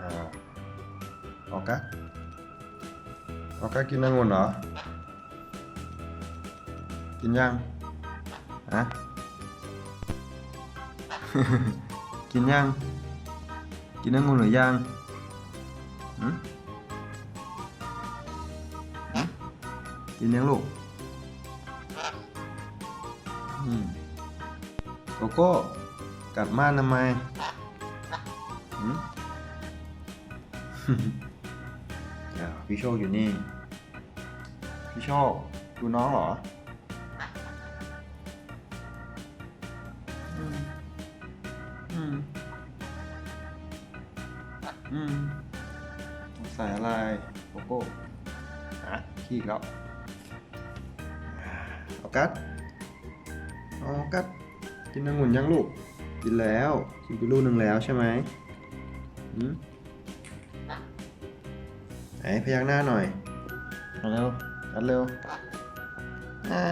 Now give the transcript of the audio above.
อออกัสออกัสกินองุ่นเหรอ กินยังฮะกินยัง กินองุ่นหรือยังหืมกินยังลูกโกโก้กัดม่านทำไมหืม เดี๋ยวพี่โชคอยู่นี่ พี่โชคดูน้องเหรอ อืม อืม อืมสงสัยอะไรโกโก้ฮะขี้อีกแล้วเอากัดเอากัดกินองุ่นยังลูก กินแล้ว กินไปลูกหนึ่งแล้วใช่ไหมอืม ไหนพยักหน้าหน่อยเอาเร็วกัดเร็วอ่า